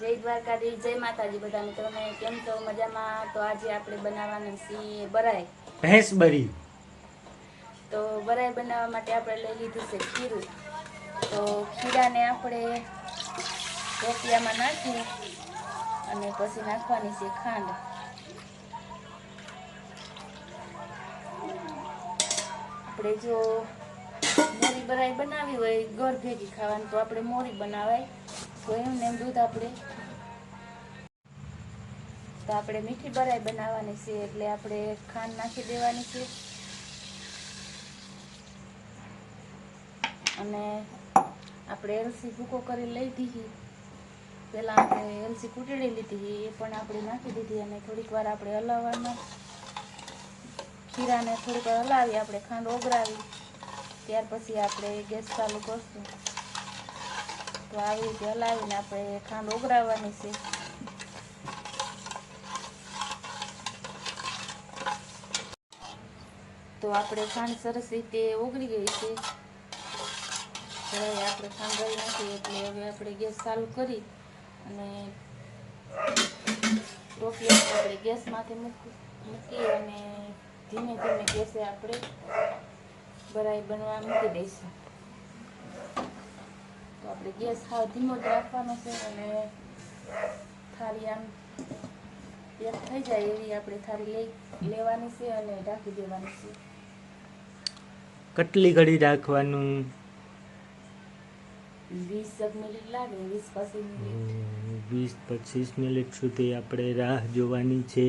જય દ્વારકાધીશ જય માતાજી બધા મિત્રોને. કેમ છો? મજામાં? તો આજે આપણે બનાવવાની છીએ બરાઈ ભેંસ બરી તો બરાય બનાવવા માટે આપણે લઈ લીધું છે ખીરું. તો ખીરાને આપણે રોટિયામાં નાખી અને પછી નાખવાની છે ખાંડ. આપણે જો મોરી બરાઈ બનાવી હોય ઘર ભેગી ખાવાની તો આપણે મોરી બનાવાય. તો એમને એમ દૂધ આપણે તો આપણે મીઠી બરાઈ બનાવવાની છે, એટલે આપણે ખાંડ નાખી દેવાની છે. અને આપણે એલસી ભૂકો કરી લઈ દીધી. પહેલાં આપણે એલસી કૂટડી લીધી, એ પણ આપણે નાખી દીધી અને થોડીક વાર આપણે હલાવવાનું. ખીરાને થોડીક વાર હલાવી આપણે ખાંડ ઓગળાવી. ત્યાર પછી આપણે ગેસ ચાલુ કરશું. તો આવી રીતે હલાવીને આપણે ખાંડ ઓગળાવવાની છે. તો આપણે ખાંડ સરસ રીતે ઓગળી ગઈ છે. હવે આપણે ખાંડ ગળી નાખીએ એટલે હવે આપણે ગેસ ચાલુ કરી અને ટોપી આપણે ગેસમાંથી મૂકી મૂકી અને ધીમે ધીમે ગેસે આપણે બરાઈ બનવા મૂકી દઈશું. તો આપણે ગેસ હાવ ધીમો જ રાખવાનો છે અને થાળી આમ એક થઈ જાય એવી આપણે થાળી લઈ લેવાની છે અને ઢાંકી દેવાની છે. કેટલી ઘડી રાખવાનું? વીસ મિનિટ લાગે વીસ પચીસ મિનિટ. વીસ પચીસ મિનિટ સુધી આપણે રાહ જોવાની છે.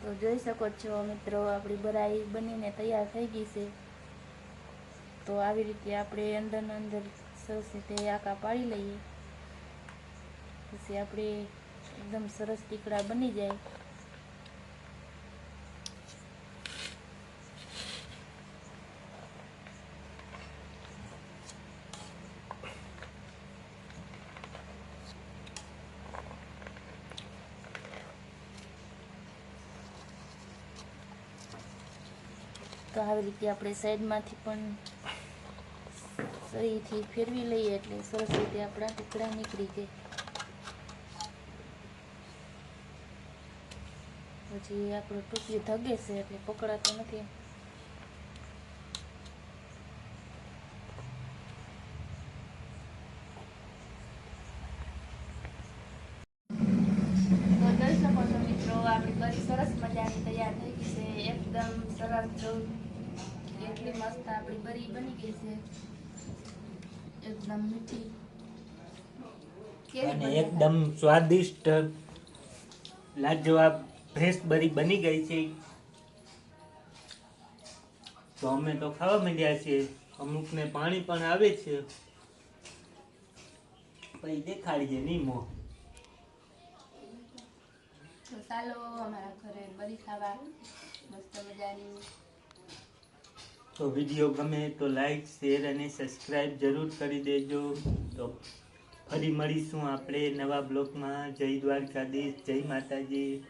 તો જોઈ શકો છો મિત્રો આપણી બરાઈ બનીને તૈયાર થઈ ગઈ છે. તો આવી રીતે આપણે અંદરના અંદર સરસ રીતે આકા પાડી લઈએ. પછી આપણે એકદમ સરસ ટીકડા બની જાય. તો આવી રીતે આપણે સાઈડમાંથી પણ સહીથી ફેરવી લઈએ એટલે સરસ રીતે આપણા ટુકડા નીકળી જાય. પછી આપણું ટુકડી ધગે છે એટલે પકડાતો નથી સરસ એટલી મસ્ત આપણી બરી બની ગઈ છે. એકદમ મીઠી. અને એકદમ સ્વાદિષ્ટ લાજવાબ ભેંસ બરી બની ગઈ છે. તો અમે તો ખાવા માંડ્યા છીએ. અમુકને પાણી પણ આવે છે. પછી દેખાડીએ નહીં મોં. તો ચાલો અમારા ઘરે બરી ખાવા. મસ્ત મજાની. તો વીડિયો ગમે તો લાઈક શેર અને સબસ્ક્રાઈબ જરૂર કરી દેજો. તો ફરી મળીશું આપણે નવા બ્લોગમાં જય દ્વારકાધીશ, જય માતાજી.